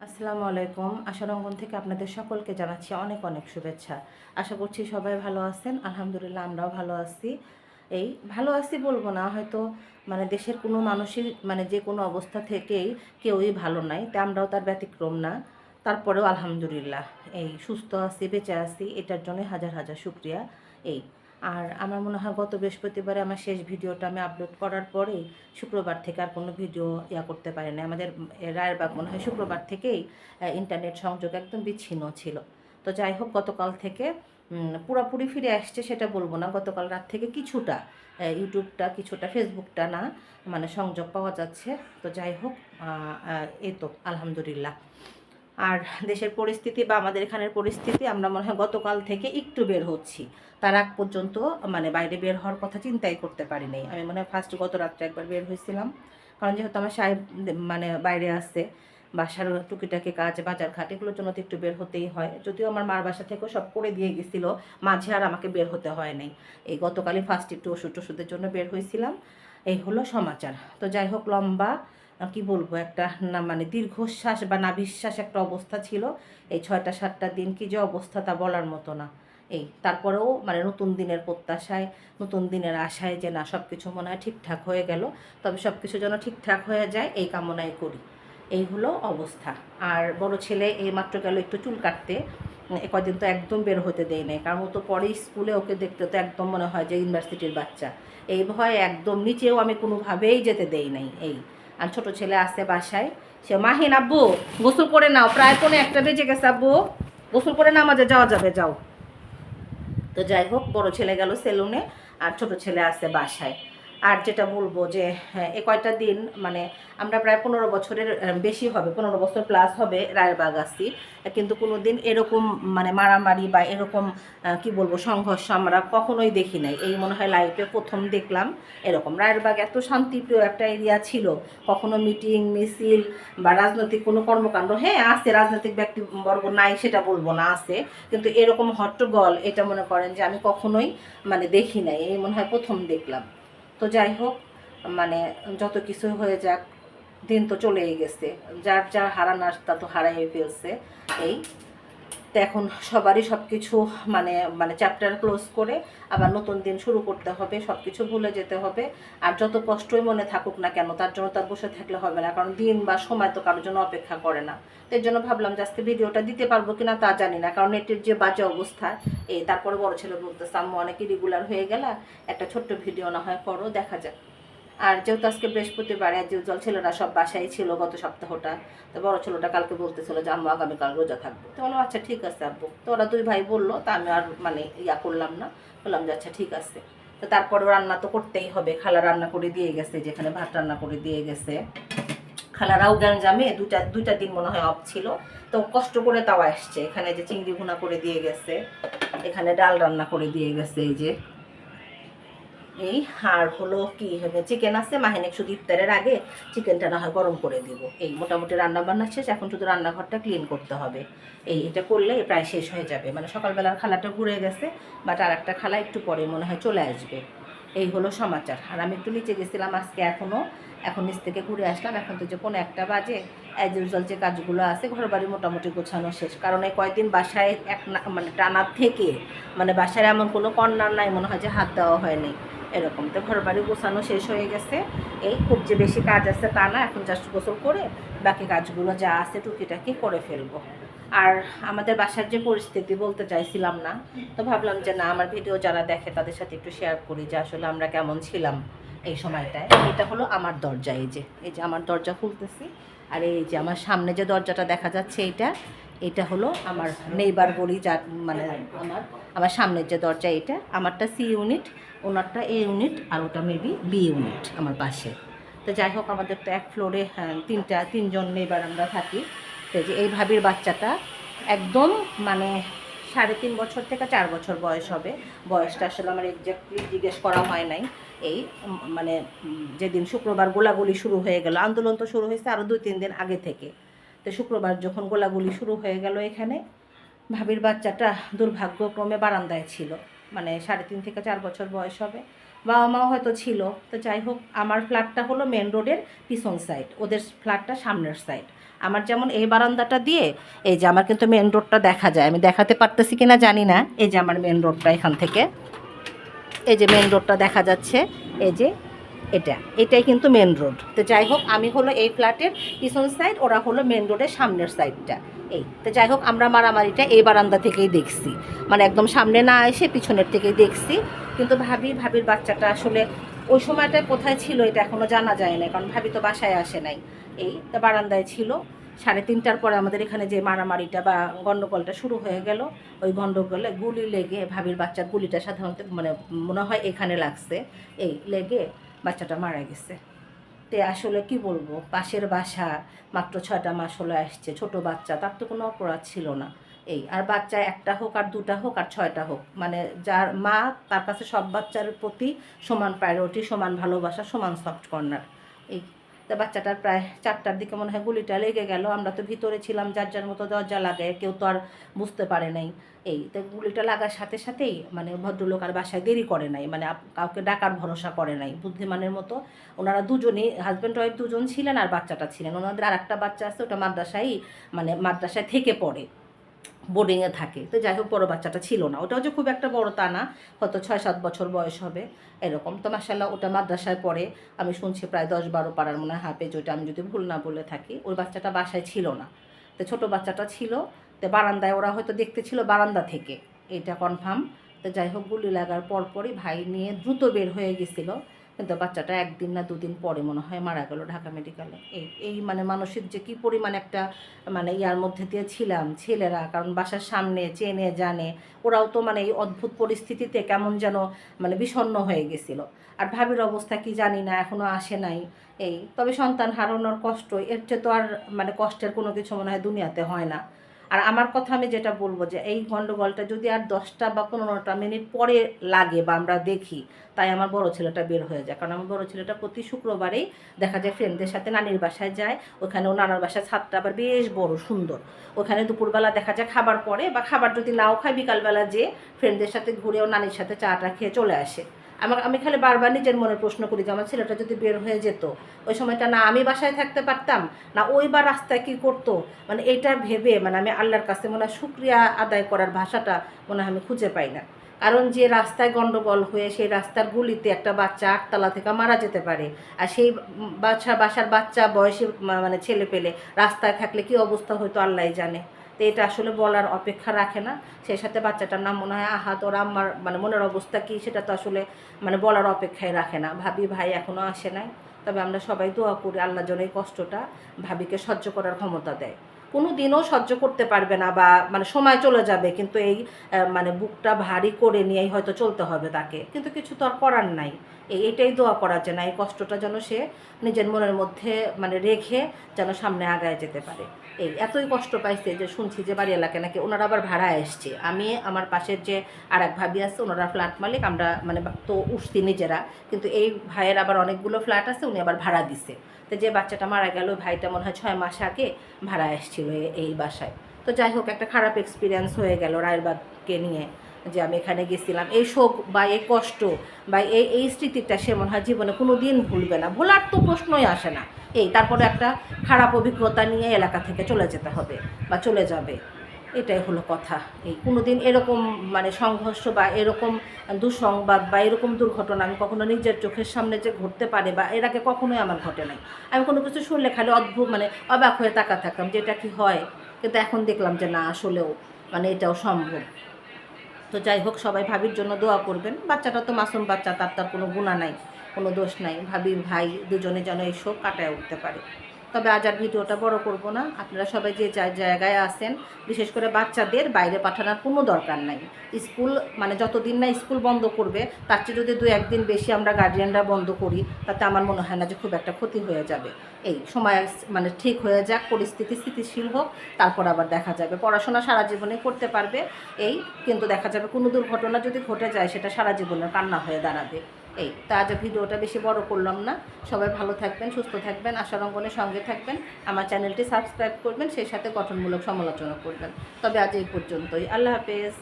আসসালামু আলাইকুম। আশারঙ্গন থেকে আপনাদের সকলকে জানাচ্ছি অনেক অনেক শুভেচ্ছা। আশা করছি সবাই ভালো আছেন। আলহামদুলিল্লাহ আমরাও ভালো আছি। এই ভালো আছি বলব না, হয়তো মানে দেশের কোনো মানুষই মানে যে কোনো অবস্থা থেকেই কেউই ভালো নাই, তা আমরাও তার ব্যতিক্রম না। তারপরেও আলহামদুলিল্লাহ, এই সুস্থ আছি, বেঁচে আছি, এটার জন্য হাজার হাজার শুক্রিয়া। এই আর আমার মনে হয় গত বৃহস্পতিবারে আমার শেষ ভিডিওটা আমি আপলোড করার পরেই শুক্রবার থেকে আর কোনো ভিডিও ইয়া করতে পারি না আমাদের রায়েরবাগ মনে হয় শুক্রবার থেকেই ইন্টারনেট সংযোগ একদম বিচ্ছিন্ন ছিল। তো যাই হোক, গতকাল থেকে পুরোপুরি ফিরে আসছে সেটা বলব না। গতকাল রাত থেকে কিছুটা ইউটিউবটা কিছুটা ফেসবুকটা না মানে সংযোগ পাওয়া যাচ্ছে। তো যাই হোক এই তো, আলহামদুলিল্লাহ। আর দেশের পরিস্থিতি বা আমাদের এখানের পরিস্থিতি আমরা মনে হয় গতকাল থেকে একটু বের হচ্ছি। তার আগ পর্যন্ত মানে বাইরে বের হওয়ার কথা চিন্তাই করতে পারি নাই। আমি মনে হয় ফার্স্ট গত রাত্রে একবার বের হয়েছিলাম। কারণ যেহেতু আমার সাহেব মানে বাইরে আছে বাসার টুকিটাকি কাজ, বাজার ঘাট, এগুলোর জন্য তো একটু বের হতেই হয়। যদিও আমার মার বাসা থেকেও সব করে দিয়ে গেছিল, মাঝে আর আমাকে বের হতে হয় নাই। এই গতকালই ফার্স্ট একটু ওষুধ টষুধের জন্য বের হয়েছিলাম। এই হলো সমাচার। তো যাই হোক, লম্বা কি বলব, একটা না মানে দীর্ঘশ্বাস বা নাভিশ্বাস একটা অবস্থা ছিল। এই ছয়টা, সাতটা দিন কি যে অবস্থা তা বলার মতো না। এই তারপরেও মানে নতুন দিনের প্রত্যাশায়, নতুন দিনের আশায় যে না সব কিছু মনে হয় ঠিকঠাক হয়ে গেল। তবে সব কিছু যেন ঠিকঠাক হয়ে যায়, এই কামনাই করি। এই হলো অবস্থা। আর বড় ছেলে এই মাত্র গেল একটু চুল কাটতে। কদিন তো একদম বের হতে দেয় নাই। কারণ ও তো পরেই স্কুলে ওকে দেখতে তো একদম মনে হয় যে ইউনিভার্সিটির বাচ্চা। এই ভয়ে একদম নিচেও আমি কোনোভাবেই যেতে দেই নাই, এই। আর ছোট ছেলে আসে বাসায়। সে, মাহিন আব্বু, গোসল করে নাও, প্রায় পনেরো একটা বেজে গেছে আব্বু। গোসল করে নামাজে যাওয়া যাবে, যাও। তো যাই হোক, বড় ছেলে গেল সেলুনে আর ছোট ছেলে আছে বাসায়। আর যেটা বলব যে হ্যাঁ, এ কয়টা দিন মানে আমরা প্রায় পনেরো বছরের বেশি হবে পনেরো বছর প্লাস হবে রায়েরবাগ আসছি কিন্তু কোনো দিন এরকম মানে মারামারি বা এরকম কি বলব সংঘর্ষ আমরা কখনোই দেখি নাই। এই মনে হয় লাইফে প্রথম দেখলাম এরকম। রায়েরবাগ এত শান্তিপ্রিয় একটা এরিয়া ছিল। কখনো মিটিং মিছিল বা রাজনৈতিক কোনো কর্মকাণ্ড হ্যাঁ আছে রাজনৈতিক ব্যক্তিবর্গ নাই সেটা বলব না আছে। কিন্তু এরকম হট্টগোল এটা মনে করেন যে আমি কখনোই মানে দেখি নাই। এই মনে হয় প্রথম দেখলাম। তো যাই হোক মানে যত কিছু হয়ে যাক, দিন তো চলেই গেছে। যার যার হারানার তা তো হারাই ফেলছে। এই তো এখন সবারই সব কিছু মানে মানে চ্যাপ্টার ক্লোজ করে আবার নতুন দিন শুরু করতে হবে সব কিছু ভুলে যেতে হবে। আর যত কষ্টই মনে থাকুক না কেন, তার জন্য তার বসে থাকলে হবে না, কারণ দিন বা সময় তো কারোর জন্য অপেক্ষা করে না। তো এর জন্য ভাবলাম যে আজকে ভিডিওটা দিতে পারব কিনা তা জানি না, কারণ নেটের যে বাজে অবস্থা, এই তারপরে বড় ছেলে বলতেছে, আম্মু অনেক রেগুলার হয়ে গেলা, একটা ছোট্ট ভিডিও না হয় করো, দেখা যাক। আর যেহেতু আজকে বৃহস্পতিবার আর যে জল ছেলেরা সব বাসায় ছিল গত সপ্তাহটা। তো বড় ছেলেটা কালকে বলতেছিল যে, আম্মু, আগামীকাল রোজা থাকব। তো বললাম আচ্ছা ঠিক আছে আব্বু। তো ওরা দুই ভাই বলল, তা আমি আর মানে ইয়া করলাম না। বললাম যে আচ্ছা ঠিক আছে। তো তারপরে রান্না তো করতেই হবে। খালা রান্না করে দিয়ে গেছে, যেখানে ভাত রান্না করে দিয়ে গেছে। খালারাও গ্যাঞ্জামে দুটা দুইটা দিন মনে হয় অফ ছিল। তো কষ্ট করে তাও আসছে। এখানে যে চিংড়ি ভুনা করে দিয়ে গেছে, এখানে ডাল রান্না করে দিয়ে গেছে, এই যে। এই আর হলো কি হবে? চিকেন আছে মাহিনে শুধু ইফতারের আগে চিকেনটা না হয় গরম করে দিব। এই মোটামুটি রান্না বান্না শেষ, এখন শুধু রান্নাঘরটা ক্লিন করতে হবে। এই এটা করলে প্রায় শেষ হয়ে যাবে। মানে সকালবেলার খালাটা ঘুরে গেছে বাট আর একটা খালা একটু পরে মনে হয় চলে আসবে। এই হলো সমাচার। আর আমি একটু নিচে গেছিলাম আজকে এখনও এখন নিচ থেকে ঘুরে আসলাম। এখন তো যে কোনো একটা বাজে অ্যাজ ইউজুয়াল যে কাজগুলো আছে ঘর বাড়ি মোটামুটি গোছানো শেষ। কারণ এই কয়েকদিন বাসায় এক মানে টানার থেকে মানে বাসায় এমন কোনো কর্নার নাই, মনে হয় যে হাত দেওয়া হয়নি। এরকম। তো ঘর বাড়ি গোছানো শেষ হয়ে গেছে। এই খুব যে বেশি কাজ আছে তা না, এখন জাস্ট গোসল করে বাকি কাজগুলো যা আছে টুকিটাকি করে ফেলব। আর আমাদের বাসার যে পরিস্থিতি বলতে চাইছিলাম না, তো ভাবলাম যে না, আমার ভিডিও যারা দেখে তাদের সাথে একটু শেয়ার করি যে আসলে আমরা কেমন ছিলাম এই সময়টায়। এটা হলো আমার দরজা, এই যে এই যে আমার দরজা খুলতেছি। আর এই যে আমার সামনে যে দরজাটা দেখা যাচ্ছে এইটা, এটা হলো আমার নেইবার বলি যা মানে আমার আমার সামনের যে দরজা এটা আমারটা সি ইউনিট ওনারটা এ ইউনিট আর ওটা মেবি বি ইউনিট আমার পাশে। তো যাই হোক আমাদের তো এক ফ্লোরে হ্যাঁ, তিনটা তিনজন নেইবার আমরা থাকি। তো যে এই ভাবির বাচ্চাটা একদম মানে সাড়ে তিন বছর থেকে চার বছর বয়স হবে। বয়সটা আসলে আমার এক্স্যাক্টলি জিজ্ঞেস করা হয় নাই। এই মানে যেদিন শুক্রবার গোলাগুলি শুরু হয়ে গেল আন্দোলন তো শুরু হয়েছে আরও দুই তিন দিন আগে থেকে। তো শুক্রবার যখন গোলাগুলি শুরু হয়ে গেল এখানে ভাবির বাচ্চাটা দুর্ভাগ্যক্রমে বারান্দায় ছিল। মানে সাড়ে তিন থেকে চার বছর বয়স হবে। বাবা মাও হয়তো ছিল। তো যাই হোক, আমার ফ্ল্যাটটা হলো মেন রোডের পিছন সাইড ওদের ফ্ল্যাটটা সামনের সাইড আমার যেমন এই বারান্দাটা দিয়ে, এই যে আমার কিন্তু মেন রোডটা দেখা যায়। আমি দেখাতে পারতেছি কিনা জানি না। এই যে আমার মেন রোডটা এখান থেকে। এই যে মেন রোডটা দেখা যাচ্ছে। এই যে এটা, এটাই কিন্তু মেন রোড তো যাই হোক, আমি হলো এই ফ্ল্যাটের পিছন সাইড ওরা হলো মেন রোডের সামনের সাইডটা এই, তো যাই হোক, আমরা মারামারিটা এই বারান্দা থেকেই দেখছি। মানে একদম সামনে না এসে পিছনের থেকেই দেখছি। কিন্তু ভাবি, ভাবির বাচ্চাটা আসলে ওই সময়টা কোথায় ছিল এটা এখনও জানা যায় না, কারণ ভাবি তো বাসায় আসে নাই। এই, তো বারান্দায় ছিল। সাড়ে তিনটার পরে আমাদের এখানে যে মারামারিটা বা গণ্ডগোলটা শুরু হয়ে গেল, ওই গণ্ডগোলে গুলি লেগে ভাবির বাচ্চার গুলিটা সাধারণত মানে মনে হয় এখানে লাগছে। এই, লেগে বাচ্চাটা মারা গেছে। তে আসলে কি বলব, পাশের বাসা মাত্র ছয়টা মাস হলো আসছে, ছোট বাচ্চা, তার তো কোনো অপরাধ ছিল না। এই, আর বাচ্চা একটা হোক আর দুটা হোক আর ছয়টা হোক মানে যার মা, তার কাছে সব বাচ্চার প্রতি সমান প্রায়োরিটি সমান ভালোবাসা, সমান সফট কর্নার এই তা বাচ্চাটার প্রায় চারটার দিকে মনে হয় গুলিটা লেগে গেল। আমরা তো ভিতরে ছিলাম যার যার মতো দরজা লাগে, কেউ তো আর বুঝতে পারে নাই। এই তো গুলিটা লাগার সাথে সাথেই মানে ভদ্রলোক আর বাসায় দেরি করে নাই মানে কাউকে ডাকার ভরসা করে নাই। বুদ্ধিমানের মতো ওনারা দুজনই হাজব্যান্ড ওয়াইফ দুজন ছিলেন আর বাচ্চাটা ছিলেন। ওনাদের আর একটা বাচ্চা আছে, ওটা মাদ্রাসায় মানে মাদ্রাসায় থেকে পড়ে। বোর্ডিংয়ে থাকে। তো যাই হোক, বড় বাচ্চাটা ছিল না। ওটাও যে খুব একটা বড় তা না, হয়তো ছয় সাত বছর বয়স হবে, এরকম। তো মাসাল্লাহ ওটা মাদ্রাসায় পড়ে। আমি শুনছি প্রায় দশ বারো পাড়ার মনে হয় হাফেজ, ওইটা আমি যদি ভুল না বলে থাকি, ওই বাচ্চাটা বাসায় ছিল না। তো ছোট বাচ্চাটা ছিল, তো বারান্দায় ওরা হয়তো দেখতে ছিল বারান্দা থেকে। এটা কনফার্ম তো যাই হোক, গুলি লাগার পরপরই ভাই নিয়ে দ্রুত বের হয়ে গেছিল। কিন্তু বাচ্চাটা একদিন না দুদিন পরে মনে হয় মারা গেল ঢাকা মেডিকেলে এই এই মানে মানসিক যে কী পরিমাণ একটা মানে ইয়ার মধ্যে দিয়ে ছিলাম, ছেলেরা, কারণ বাসার সামনে চেনে, জানে, ওরাও তো মানে এই অদ্ভুত পরিস্থিতিতে কেমন যেন মানে বিষণ্ণ হয়ে গেছিল। আর ভাবির অবস্থা কি জানি না এখনও আসে নাই। এই, তবে সন্তান হারানোর কষ্ট, এর চেয়ে তো আর মানে কষ্টের কোনো কিছু মনে হয় দুনিয়াতে হয় না। আর আমার কথা আমি যেটা বলব যে এই গণ্ডগোলটা যদি আর দশটা বা পনেরোটা মিনিট পরে লাগে বা আমরা দেখি, তাই আমার বড় ছেলেটা বের হয়ে যায়। কারণ আমার বড় ছেলেটা প্রতি শুক্রবারেই দেখা যায় ফ্রেন্ডদের সাথে নানির বাসায় যায়। ওখানে ও নানার বাসায় ছাদটা আবার বেশ বড়, সুন্দর। ওখানে দুপুরবেলা দেখা যায় খাবার পরে বা খাবার যদি নাও খায়, বিকালবেলা যে ফ্রেন্ডদের সাথে ঘুরে ও নানির সাথে চাটা খেয়ে চলে আসে। আমার আমি খালি বারবার নিজের মনে প্রশ্ন করি যে আমার ছেলেটা যদি বের হয়ে যেত, ওই সময়টা না আমি বাসায় থাকতে পারতাম, না ওই বা রাস্তায় কী করতো? মানে এটা ভেবে মানে আমি আল্লাহর কাছে মনে হয় শুক্রিয়া আদায় করার ভাষাটা মনে হয় আমি খুঁজে পাই না। কারণ যে রাস্তায় গন্ডগোল হয়ে সেই রাস্তার গুলিতে একটা বাচ্চা আটতলা থেকে মারা যেতে পারে, আর সেই বাচ্চা বাসার বাচ্চা বয়সী মানে ছেলে পেলে রাস্তায় থাকলে কি অবস্থা হয়তো আল্লাহ জানে। তো এটা আসলে বলার অপেক্ষা রাখে না। সেই সাথে বাচ্চাটার নাম মনে হয় আহাত। ওরা আমার মানে মনের অবস্থা কী সেটা তো আসলে মানে বলার অপেক্ষায় রাখে না। ভাবি ভাই এখনও আসে নাই। তবে আমরা সবাই দোয়া করি আল্লাহ যেন এই কষ্টটা ভাবিকে সহ্য করার ক্ষমতা দেয়। কোনো দিনও সহ্য করতে পারবে না বা মানে সময় চলে যাবে, কিন্তু এই মানে বুকটা ভারী করে নিয়েই হয়তো চলতে হবে তাকে। কিন্তু কিছু তো আর করার নাই। এই এটাই দোয়া করা যে না, এই কষ্টটা যেন সে নিজের মনের মধ্যে মানে রেখে যেন সামনে আগায় যেতে পারে। এই এতই কষ্ট পাইছে যে শুনছি যে বাড়ি এলাকায় নাকি ওনারা আবার ভাড়া এসছে। আমি আমার পাশের যে আর এক ভাবি আছে, ওনারা ফ্ল্যাট মালিক, আমরা মানে তো উঠছি নিজেরা, কিন্তু এই ভাইয়ের আবার অনেকগুলো ফ্ল্যাট আছে, উনি আবার ভাড়া দিছে। তো যে বাচ্চাটা মারা গেল, ভাইটা মনে হয় ছয় মাস আগে ভাড়া এসেছিল এই বাসায়। তো যাই হোক, একটা খারাপ এক্সপিরিয়েন্স হয়ে গেল রায়েরবাগকে নিয়ে। যে আমি এখানে গেছিলাম। এই শোক বা এই কষ্ট বা এই এই স্মৃতিটা সে মনে হয় জীবনে কোনো দিন ভুলবে না। ভোলার তো প্রশ্নই আসে না। এই, তারপরে একটা খারাপ অভিজ্ঞতা নিয়ে এলাকা থেকে চলে যেতে হবে বা চলে যাবে। এটাই হলো কথা। এই কোনো দিন এরকম মানে সংঘর্ষ বা এরকম দুঃসংবাদ বা এরকম দুর্ঘটনা আমি কখনো নিজের চোখের সামনে যে ঘটতে পারে বা এর আগে কখনোই আমার ঘটে নাই। আমি কোনো কিছু শুনলে খালি অদ্ভুত মানে অবাক হয়ে তাকা থাকতাম যে এটা কি হয়। কিন্তু এখন দেখলাম যে না, আসলেও মানে এটাও সম্ভব। তো যাই হোক, সবাই ভাবির জন্য দোয়া করবেন। বাচ্চাটা তো মাসুম বাচ্চা, তার তার কোনো গুণা নাই, কোনো দোষ নাই। ভাবি, ভাই দুজনে যেন এই শোক কাটায় উঠতে পারে। তবে আজ আর ভিডিওটা বড় করব না। আপনারা সবাই যে জায়গায় আছেন, বিশেষ করে বাচ্চাদের বাইরে পাঠানোর কোনো দরকার নাই। স্কুল মানে যতদিন না স্কুল বন্ধ করবে, তার চেয়ে যদি দু একদিন বেশি আমরা গার্জিয়ানরা বন্ধ করি, তাতে আমার মনে হয় না যে খুব একটা ক্ষতি হয়ে যাবে। এই সময় মানে ঠিক হয়ে যাক, পরিস্থিতি স্থিতিশীল হোক, তারপর আবার দেখা যাবে। পড়াশোনা সারা জীবনে করতে পারবে, এই, কিন্তু দেখা যাবে কোনো দুর্ঘটনা যদি ঘটে যায়, সেটা সারা জীবনের কান্না হয়ে দাঁড়াবে। এই, তো আজ ভিডিওটা বেশি বড় করলাম না। সবাই ভালো থাকবেন, সুস্থ থাকবেন আশা রঙ্গনের সঙ্গে থাকবেন। আমার চ্যানেলটি সাবস্ক্রাইব করবেন, সেই সাথে গঠনমূলক সমালোচনা করবেন। তবে আজ এই পর্যন্তই। আল্লাহ হাফেজ।